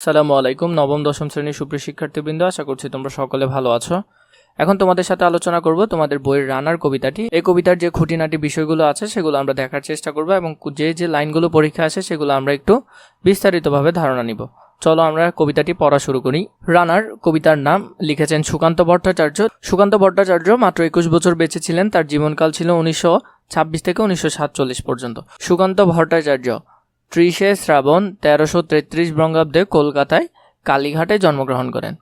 সালামু আলাইকুম, নবম, দশম শ্রেণির সুপ্রিয় শিক্ষার্থীবৃন্দ, আশা করছি তোমরা সকলে ভালো আছো। এখন তোমাদের সাথে আলোচনা করব তোমাদের বইয়ের রানার কবিতাটি। এই কবিতার যে খুঁটিনাটি বিষয়গুলো আছে, সেগুলো আমরা দেখার চেষ্টা করব এবং যে যে লাইনগুলো পরীক্ষা আসে, সেগুলো আমরা একটু বিস্তারিতভাবে ধারণা নিব। চলো আমরা কবিতাটি পড়া শুরু করি। রানার কবিতার নাম লিখেছেন সুকান্ত ভট্টাচার্য। সুকান্ত ভট্টাচার্য মাত্র একুশ বছর বেঁচে ছিলেন, তার জীবনকাল ছিল উনিশশো ছাব্বিশ থেকে উনিশশো সাতচল্লিশ পর্যন্ত। সুকান্ত ভট্টাচার্য ত্রিশে শ্রাবণ তেরোশো তেত্রিশ বঙ্গাব্দে কলকাতায় কালীঘাটে জন্মগ্রহণ করেন।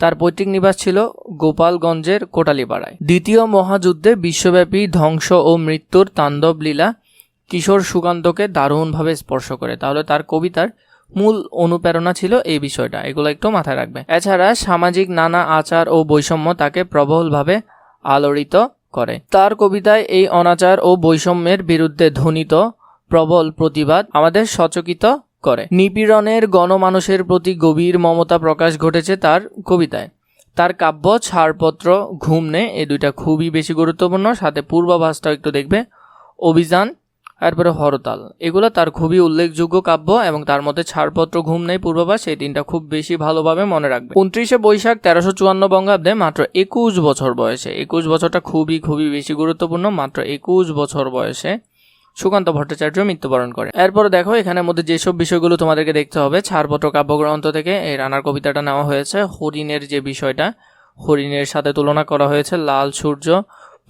তার পৈতৃক নিবাস ছিল গোপালগঞ্জের কোটালীপাড়ায়। দ্বিতীয় মহাযুদ্ধে বিশ্বব্যাপী ধ্বংস ও মৃত্যুর তাণ্ডব লীলা কিশোর সুকান্তকে দারুণভাবে স্পর্শ করে। তাহলে তার কবিতার মূল অনুপ্রেরণা ছিল এই বিষয়টা, এগুলো একটু মাথায় রাখবে এছাড়া সামাজিক নানা আচার ও বৈষম্য তাকে প্রবলভাবে আলোড়িত করে। তার কবিতায় এই অনাচার ও বৈষম্যের বিরুদ্ধে ধ্বনিত প্রবল প্রতিবাদ আমাদের সচকিত করে। নিপীড়নের গণমানুষের প্রতি গভীর মমতা প্রকাশ ঘটেছে তার কবিতায়। তার কাব্য, ছাড়পত্র ঘুম নে এই দুইটা খুবই বেশি গুরুত্বপূর্ণ। সাথে পূর্বাভাসটাও একটু দেখবে। অভিযান, তারপরে হরতাল, এগুলো তার খুবই উল্লেখযোগ্য কাব্য এবং তার মধ্যে ছাড়পত্র ঘুম নেই পূর্বাভাস এই তিনটা খুব বেশি ভালোভাবে মনে রাখবে। উনত্রিশে বৈশাখ, তেরোশো চুয়ান্ন বঙ্গাব্দে মাত্র একুশ বছর বয়সে। একুশ বছরটা খুবই খুবই বেশি গুরুত্বপূর্ণ। মাত্র একুশ বছর বয়সে সুকান্ত ভট্টাচার্য মৃত্যুবরণ করে। এরপর দেখো, এখানের মধ্যে যেসব বিষয়গুলো তোমাদেরকে দেখতে হবে, ছাড়পত্র কাব্যগ্রন্থ থেকে এই রানার কবিতাটা নেওয়া হয়েছে। হরিণের যে বিষয়টা, হরিণের সাথে তুলনা করা হয়েছে, লাল সূর্য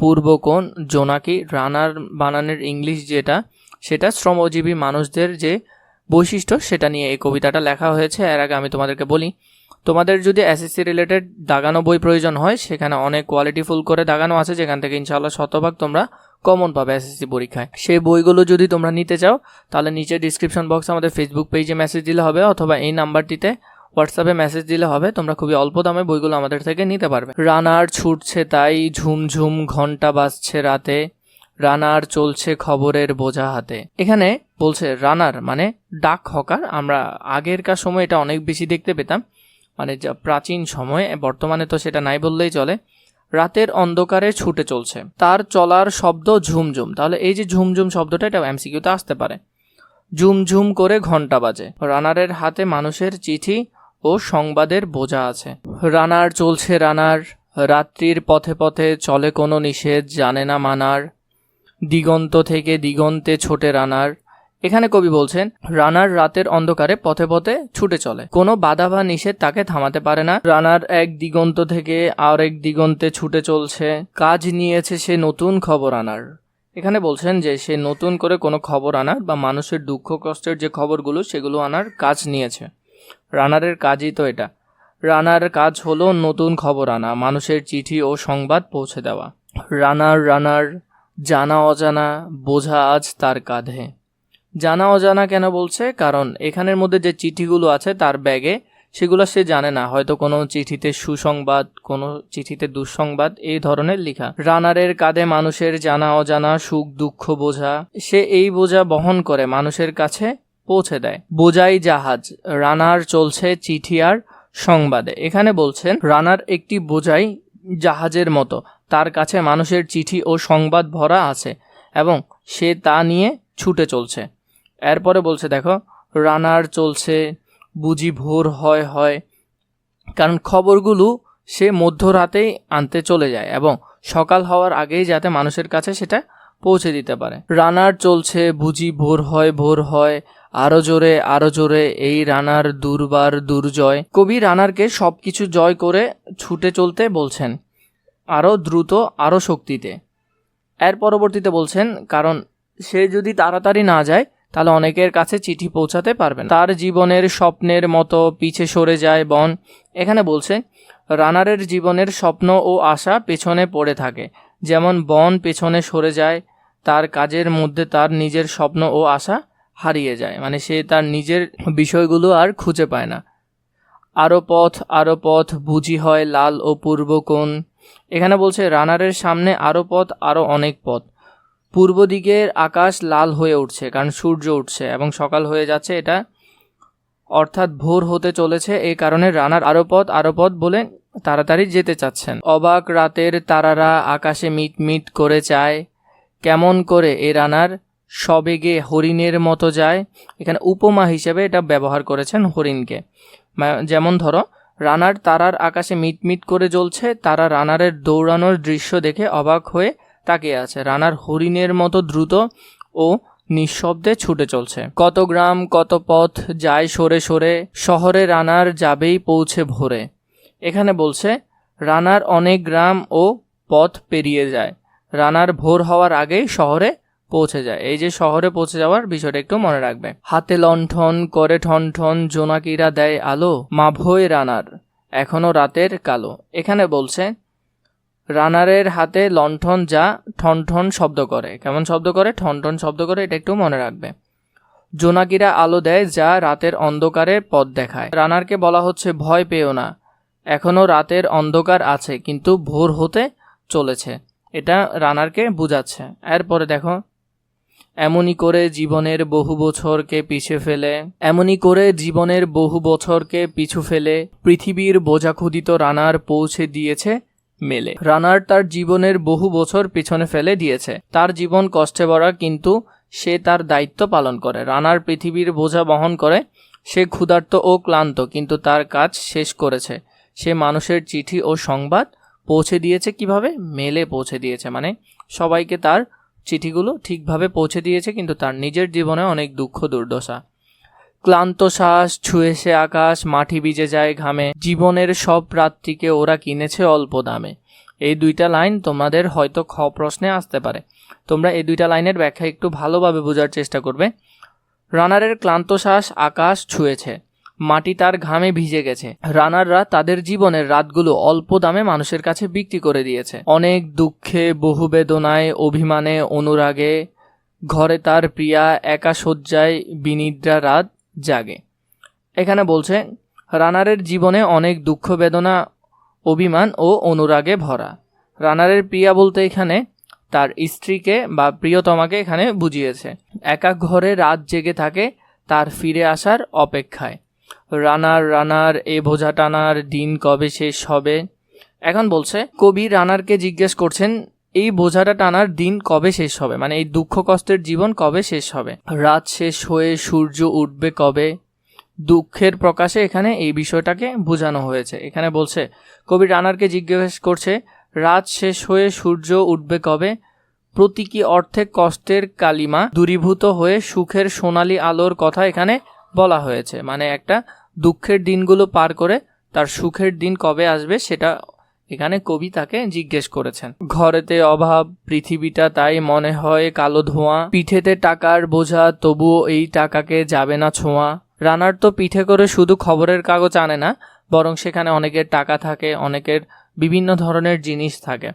পূর্বকোণ জোনাকি, রানার বানানের ইংলিশ যেটা, সেটা শ্রমজীবী মানুষদের যে বৈশিষ্ট্য, সেটা নিয়ে এই কবিতাটা লেখা হয়েছে। এর আগে আমি তোমাদেরকে বলি, তোমাদের যদি এসএসসি রিলেটেড দাগানো বই প্রয়োজন হয়, সেখানে অনেক কোয়ালিটিফুল করে দাগানো আছে, যেখান থেকে ইনশাআল্লাহ শতভাগ তোমরা কমন পাবে এসএসসি পরীক্ষায়। সেই বইগুলো যদি তোমরা নিতে চাও, তাহলে নিচে ডিসক্রিপশন বক্সে আমাদের ফেসবুক পেজে মেসেজ দিলে হবে, অথবা এই নাম্বারটিতে হোয়াটসঅ্যাপে মেসেজ দিলে হবে, তোমরা খুবই অল্প দামে বইগুলো আমাদের থেকে নিতে পারবে। রানার ছুটছে তাই ঝুমঝুম ঘণ্টা বাজছে রাতে, রানার চলছে খবরের বোঝা হাতে। এখানে বলছে রানার মানে ডাক হকার, আমরা আগেরকার সময় এটা অনেক বেশি দেখতে পেতাম মানে যা প্রাচীন সময়ে, বর্তমানে তো সেটা নাই বললেই চলে। রাতের অন্ধকারে ছুটে চলছে। তার চলার শব্দ ঝুমঝুম। তাহলে এই যে ঝুমঝুম শব্দটা, এটা এমসিকিউতে আসতে পারে। ঝুমঝুম করে ঘণ্টা বাজে। রানারের হাতে মানুষের চিঠি ও সংবাদের বোঝা আছে। রানার চলছে রানার। রাত্রির পথে পথে চলে কোনো নিষেধ, জানে না মানার। দিগন্ত থেকে দিগন্তে ছোটে রানার। এখানে কবি বলছেন, রানার রাতের অন্ধকারে পথে পথে ছুটে চলে। কোনো বাধা বা নিষেধ তাকে থামাতে পারে না। রানার এক দিগন্ত থেকে আর এক দিগন্তে ছুটে চলছে। কাজ নিয়েছে সে নতুন খবর আনার। এখানে বলছেন যে, সে নতুন করে কোনো খবর আনার বা মানুষের দুঃখ কষ্টের যে খবরগুলো, সেগুলো আনার কাজ নিয়েছে। রানারের কাজই তো এটা। রানার কাজ হলো নতুন খবর আনা, মানুষের চিঠি ও সংবাদ পৌঁছে দেওয়া। রানার রানার, জানা অজানা, বোঝা আজ তার কাঁধে। জানা অজানা কেন বলছে? কারণ এখানের মধ্যে যে চিঠিগুলো আছে তার ব্যাগে সেগুলো সে জানে না। হয়তো কোনো চিঠিতে সুসংবাদ, কোনো চিঠিতে দুঃসংবাদ এই ধরনের লেখা। রানারের কাঁধে মানুষের জানা অজানা সুখ দুঃখ বোঝা, সে এই বোঝা বহন করে মানুষের কাছে পৌঁছে দেয়। বোঝাই জাহাজ, রানার চলছে চিঠি আর সংবাদে। এখানে বলছেন, রানার একটি বোঝাই জাহাজের মতো। তার কাছে মানুষের চিঠি ও সংবাদ ভরা আছে এবং সে তা নিয়ে ছুটে চলছে। এরপরে বলছে, দেখো, রানার চলছে, বুঝি ভোর হয় হয়। কারণ খবরগুলো সে মধ্যরাতেই আনতে চলে যায় এবং সকাল হওয়ার আগেই যাতে মানুষের কাছে সেটা পৌঁছে দিতে পারে। রানার চলছে, বুঝি ভোর হয় ভোর হয়, আরও জোরে আরও জোরে, এই রানার দুর্বার দুর্জয়। কবি রানারকে সবকিছু জয় করে ছুটে চলতে বলছেন আরও দ্রুত আরও শক্তিতে। এর পরবর্তীতে বলছেন, কারণ সে যদি তাড়াতাড়ি না যায় তাহলে অনেকের কাছে চিঠি পৌঁছাতে পারবে তার জীবনের স্বপ্নের মতো পিছে সরে যায় বন। এখানে বলছে, রানারের জীবনের স্বপ্ন ও আশা পেছনে পড়ে থাকে। যেমন বন পেছনে সরে যায়, তার কাজের মধ্যে তার নিজের স্বপ্ন ও আশা হারিয়ে যায়। মানে সে তার নিজের বিষয়গুলো আর খুঁজে পায় না। আরও পথ আরও পথ, বুঝি হয় লাল ও পূর্ব কোণ। এখানে বলছে, রানারের সামনে আরও পথ আরও অনেক পথ। পূর্ব দিকের আকাশ লাল হয়ে উঠছে, কারণ সূর্য উঠছে এবং সকাল হয়ে যাচ্ছে। এটা অর্থাৎ ভোর হতে চলেছে, এই কারণে রানার আরও পথ আরও পথ বলে তাড়াতাড়ি যেতে চাচ্ছেন। অবাক রাতের তারারা আকাশে মিট মিট করে চায় কেমন করে এ রানার সবেগে হরিণের মতো যায়। এখানে উপমা হিসেবে এটা ব্যবহার করেছেন হরিণকে। যেমন ধরো, রানার তারার আকাশে মিটমিট করে জ্বলছে, তারা রানারের দৌড়ানোর দৃশ্য দেখে অবাক হয়ে তাকিয়ে আছে। রানার হরিণের মতো দ্রুত ও নিঃশব্দে ছুটে চলছে। কত গ্রাম, কত পথ, যায় সরে সরে, শহরে রানার যাবেই পৌঁছে ভোরে। এখানে বলছে, রানার অনেক গ্রাম ও পথ পেরিয়ে যায়। রানার ভোর হওয়ার আগেই শহরে পৌঁছে যায়। এই যে শহরে পৌঁছে যাওয়ার বিষয়টা একটু মনে রাখবে। হাতে লণ্ঠন, করে ঠন ঠন জোনাকিরা দেয় আলো, মাভয় রানার, এখনও রাতের কালো। এখানে বলছে রানারের হাতে লণ্ঠন যা ঠন ঠন শব্দ করে। কেমন শব্দ করে? ঠন ঠন শব্দ করে, এটা একটু মনে রাখবে। জোনাকিরা আলো দেয় যা রাতের অন্ধকারে পথ দেখায়। রানারকে বলা হচ্ছে, ভয় পেও না। এখনও রাতের অন্ধকার আছে, কিন্তু ভোর হতে চলেছে। এটা রানারকে বুঝাচ্ছে। এরপরে দেখো এমনই করে জীবনের বহু বছরকে পিছে ফেলে এমনই করে জীবনের বহু বছরকে পিছু ফেলে, পৃথিবীর বোঝাখুদিত রানার পৌঁছে দিয়েছে মেলে। রানার তার জীবনের বহু বছর পিছনে ফেলে দিয়েছে। তার জীবন কষ্টে ভরা, কিন্তু সে তার দায়িত্ব পালন করে। রানার পৃথিবীর বোঝা বহন করে। সে ক্ষুধার্ত ও ক্লান্ত, কিন্তু তার কাজ শেষ করেছে। সে মানুষের চিঠি ও সংবাদ পৌঁছে দিয়েছে কীভাবে? মেলে পৌঁছে দিয়েছে মানে সবাইকে তার চিঠিগুলো ঠিকভাবে পৌঁছে দিয়েছে, কিন্তু তার নিজের জীবনে অনেক দুঃখ দুর্দশা। ক্লান্ত শ্বাস ছুঁয়েছে আকাশ, মাটি ভিজে যায় ঘামে। জীবনের সব রাত্রিকে ওরা কিনেছে অল্প দামে। এই দুইটা লাইন তোমাদের হয়তো খ প্রশ্নে আসতে পারে। তোমরা এই দুইটা লাইনের ব্যাখ্যা একটু ভালোভাবে বোঝার চেষ্টা করবে। রানারের ক্লান্ত শ্বাস আকাশ ছুঁয়েছে। মাটি তার ঘামে ভিজে গেছে। রানাররা তাদের জীবনের রাতগুলো অল্প দামে মানুষের কাছে বিক্রি করে দিয়েছে। অনেক দুঃখে বহু বেদনায় অভিমানে, অনুরাগে ঘরে তার প্রিয়া, একা শয্যায় বিনিদ্রা রাত জাগে। এখানে বলছে, রানারের জীবনে অনেক দুঃখ বেদনা, অভিমান ও অনুরাগে ভরা। রানারের প্রিয়া বলতে এখানে তার স্ত্রীকে বা প্রিয়তমাকে এখানে বুঝিয়েছে। একা ঘরে রাত জেগে থাকে, তার ফিরে আসার অপেক্ষায়। রানার রানার, এ বোঝা টানার, দিন কবে শেষ হবে? এখন বলছে, কবি রানারকে জিজ্ঞেস করছেন এই বোঝাটা টানার দিন কবে শেষ হবে? মানে এই দুঃখ কষ্টের জীবন কবে শেষ হবে? রাত শেষ হয়ে সূর্য উঠবে কবে? দুঃখের প্রকাশে এখানে এই বিষয়টাকে বোঝানো হয়েছে। এখানে বলছে, কবি রানারকে জিজ্ঞেস করছে, রাত শেষ হয়ে সূর্য উঠবে কবে? প্রতীকী অর্থে কষ্টের কালিমা দূরীভূত হয়ে সুখের সোনালী আলোর কথা এখানে বলা হয়েছে। মানে একটা দুঃখের দিনগুলো পার করে তার সুখের দিন কবে আসবে সেটা এখানে কবি তাকে জিজ্ঞেস করেছেন। ঘরেতে অভাব, পৃথিবীটা তাই মনে হয় কালো ধোঁয়া। পিঠেতে টাকার বোঝা, তবুও এই টাকাকে যাবে না ছোঁয়া। রানার তো পিঠে করে শুধু খবরের কাগজ আনে না, বরং সেখানে অনেকের টাকা থাকে, অনেকের বিভিন্ন ধরনের জিনিস থাকে।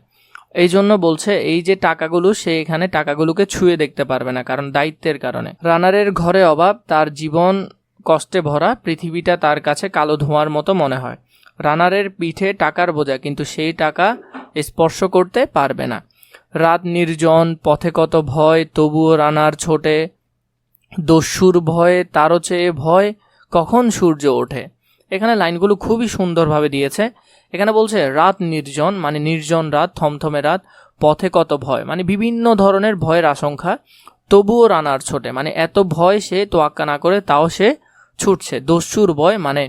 এই জন্য বলছে, এই যে টাকাগুলো, সে এখানে টাকাগুলোকে ছুঁয়ে দেখতে পারবে না, কারণ দায়িত্বের কারণে। রানারের ঘরে অভাব, তার জীবন কষ্টে ভরা, পৃথিবীটা তার কাছে কালো ধোঁয়ার মতো মনে হয়। রানারের পিঠে টাকার বোঝা, কিন্তু সেই টাকা স্পর্শ করতে পারবে না। রাত নির্জন, পথে কত ভয়, তবুও রানার ছোটে। দস্যুর ভয়ে, তারও চেয়ে ভয়, কখন সূর্য ওঠে? এখানে লাইনগুলো খুবই সুন্দরভাবে দিয়েছে। এখানে বলছে, রাত নির্জন মানে নির্জন রাত, থমথমে রাত, পথে কত ভয় মানে বিভিন্ন ধরনের ভয়ের আশঙ্কা, তবুও রানার ছোটে। মানে এত ভয় সে তোয়াক্কা না করে, তাও সে ছুটছে। দস্যুর ভয় মানে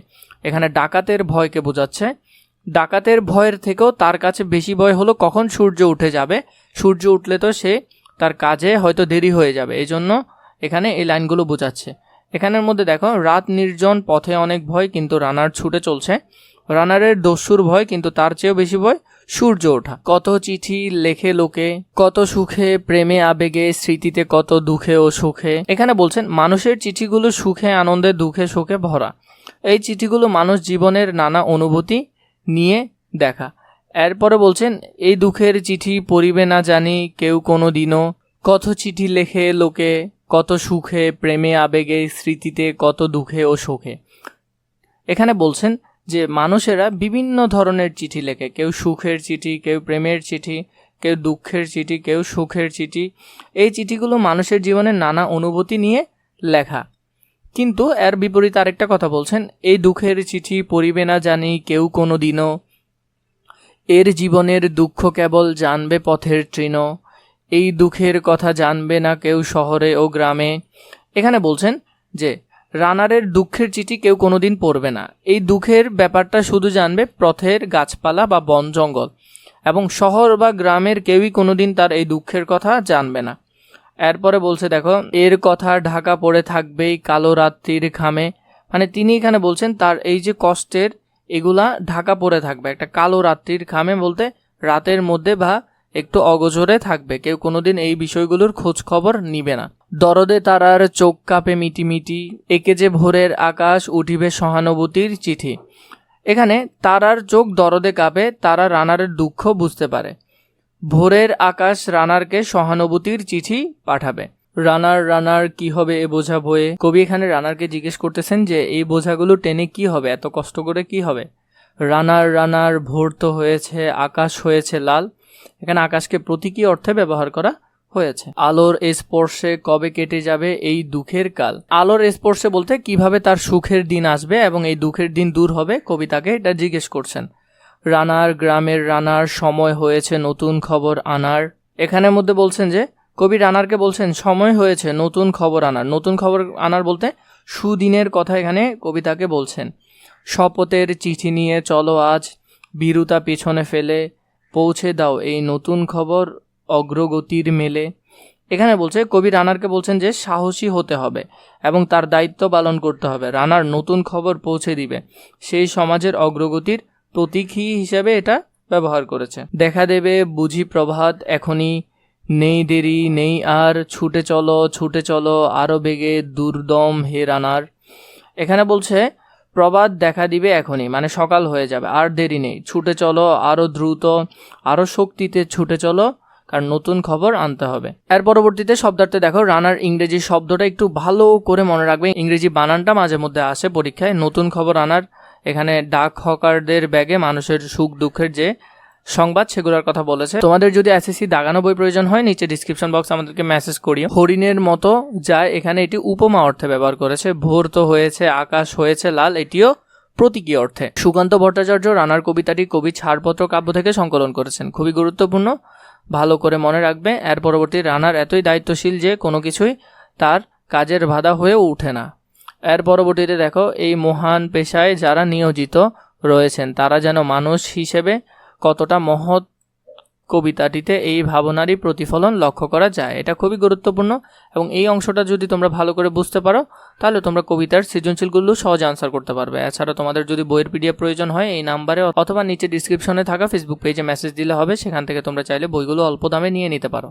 এখানে ডাকাতের ভয়কে বোঝাচ্ছে। ডাকাতের ভয়ের থেকেও তার কাছে বেশি ভয় হলো কখন সূর্য উঠে যাবে। সূর্য উঠলে তো সে তার কাজে হয়তো দেরি হয়ে যাবে। এই জন্য এখানে এই লাইনগুলো বোঝাচ্ছে। এখানের মধ্যে দেখো, রাত নির্জন, পথে অনেক ভয়, কিন্তু রানার ছুটে চলছে। রানারের দস্যুর ভয়, কিন্তু তার চেয়েও বেশি ভয় সূর্য ওঠা। কত চিঠি লেখে লোকে, কত সুখে, প্রেমে, আবেগে, স্মৃতিতে কত দুঃখে ও সুখে। এখানে বলছেন, মানুষের চিঠিগুলো সুখে, আনন্দে, দুঃখে, শোকে ভরা। এই চিঠিগুলো মানুষ জীবনের নানা অনুভূতি নিয়ে দেখা। এরপরে বলছেন, এই দুঃখের চিঠি পড়িবে না জানি, কেউ কোনো দিনও কত চিঠি লেখে লোকে, কত সুখে, প্রেমে আবেগে, স্মৃতিতে কত দুঃখে ও সুখে এখানে বলছেন যে, মানুষেরা বিভিন্ন ধরনের চিঠি লেখে। কেউ সুখের চিঠি, কেউ প্রেমের চিঠি, কেউ দুঃখের চিঠি, কেউ সুখের চিঠি। এই চিঠিগুলো মানুষের জীবনের নানা অনুভূতি নিয়ে লেখা। কিন্তু এর বিপরীত আরেকটা কথা বলছেন, এই দুঃখের চিঠি পড়িবে না জানি কেউ কোনো দিনও এর জীবনের দুঃখ কেবল জানবে পথের তৃণ। এই দুঃখের কথা জানবে না কেউ শহরে ও গ্রামে। এখানে বলছেন যে, রানারের দুঃখের চিঠি কেউ কোনোদিন পড়বে না। এই দুঃখের ব্যাপারটা শুধু জানবে পথের গাছপালা বা বন জঙ্গল, এবং শহর বা গ্রামের কেউই কোনোদিন তার এই দুঃখের কথা জানবে না। এরপরে বলছে, দেখো, এর কথা ঢাকা পড়ে থাকবেই কালো রাত্রির খামে মানে তিনি এখানে বলছেন, তার এই যে কষ্টের, এগুলা ঢাকা পড়ে থাকবে। একটা কালো রাত্রির খামে বলতে রাতের মধ্যে বা একটু অগোচরে থাকবে। কেউ কোনোদিন এই বিষয়গুলোর খোঁজ খবর নিবে না। দরদে তারার চোখ কাঁপে মিটিমিটি, একে যে ভোরের আকাশ উঠিবে সহানুভূতির চিঠি। এখানে তারার চোখ দরদে কাঁপে, তারা রানারের দুঃখ বুঝতে পারে। ভোরের আকাশ রানারকে সহানুভূতির চিঠি পাঠাবে। রানার রানার, কি হবে এ বোঝা বয়ে কবি এখানে রানারকে জিজ্ঞেস করতেছেন যে, এই বোঝাগুলো টেনে কি হবে? এত কষ্ট করে কি হবে? রানার রানার, ভোর তো হয়েছে, আকাশ হয়েছে লাল। এখানে আকাশকে প্রতীকী অর্থে ব্যবহার করা হয়েছে। আলোর স্পর্শে কবে কেটে যাবে এই দুঃখের কাল? আলোর স্পর্শে বলতে কীভাবে তার সুখের দিন আসবে এবং এই দুঃখের দিন দূর হবে? কবি তাকে এটা জিজ্ঞেস করছেন। রানার গ্রামের রানার সময় হয়েছে নতুন খবর আনার। এখানের মধ্যে বলছেন যে, কবি রানারকে বলছেন, সময় হয়েছে নতুন খবর আনার। নতুন খবর আনার বলতে সুদিনের কথা এখানে কবিতাকে বলছেন। শপথের চিঠি নিয়ে চলো আজ, বীরুতা পিছনে ফেলে, পৌঁছে দাও এই নতুন খবর অগ্রগতির মেলে। এখানে বলছে, কবি রানারকে বলছেন যে, সাহসী হতে হবে এবং তার দায়িত্ব পালন করতে হবে। রানার নতুন খবর পৌঁছে দিবে। সেই সমাজের অগ্রগতির প্রতীকী হিসেবে এটা ব্যবহার করেছে। দেখা দেবে, বুঝি প্রভাত, এখনই নেই দেরি, নেই আর, ছুটে চলো ছুটে চলো আরও বেগে, দুর্দম হে রানার। এখানে বলছে প্রবাদ দেখা দিবে এখনই মানে সকাল হয়ে যাবে, আর দেরি নেই। ছুটে চলো আরও দ্রুত আরও শক্তিতে ছুটে চলো, কারণ নতুন খবর আনতে হবে। এর পরবর্তীতে শব্দার্থে দেখো, রানার ইংরেজি শব্দটা একটু ভালো করে মনে রাখবে। ইংরেজি বানানটা মাঝে মধ্যে আসে পরীক্ষায়, নতুন খবর আনার এখানে ডাক হকারদের ব্যাগে মানুষের সুখ দুঃখের যে সংবাদ সেগুলোর কথা বলেছে। তোমাদের যদি এসএসসি দাগানো বই প্রয়োজন হয়, নিচে ডিসক্রিপশন বক্স আমাদেরকে মেসেজ করিও। হরিণের মতো যায় এখানে এটি উপমা অর্থে ব্যবহার করেছে। ভোর তো হয়েছে, আকাশ হয়েছে লাল, এটিও প্রতীকী অর্থে। সুকান্ত ভট্টাচার্য রানার কবিতাটি কবি ছাড়পত্র কাব্য থেকে সংকলন করেছেন। খুবই গুরুত্বপূর্ণ, ভালো করে মনে রাখবে। এর পরবর্তী রানার এতই দায়িত্বশীল যে কোনো কিছুই তার কাজের বাধা হয়েও ওঠে না। এর পরবর্তীতে দেখো, এই মহান পেশায় যারা নিয়োজিত রয়েছেন, তারা যেন মানুষ হিসেবে কতটা মহৎ কবিতাটিতে এই ভাবনারই প্রতিফলন লক্ষ্য করা যায়। এটা খুবই গুরুত্বপূর্ণ এবং এই অংশটা যদি তোমরা ভালো করে বুঝতে পারো, তাহলে তোমরা কবিতার সৃজনশীলগুলো সহজে আনসার করতে পারবে। এছাড়া তোমাদের যদি বইয়ের পিডিএফ প্রয়োজন হয়, এই নাম্বারে অথবা নিচে ডিসক্রিপশনে থাকা ফেসবুক পেজে মেসেজ দিলে হবে, সেখান থেকে তোমরা চাইলে বইগুলো অল্প দামে নিয়ে নিতে পারো।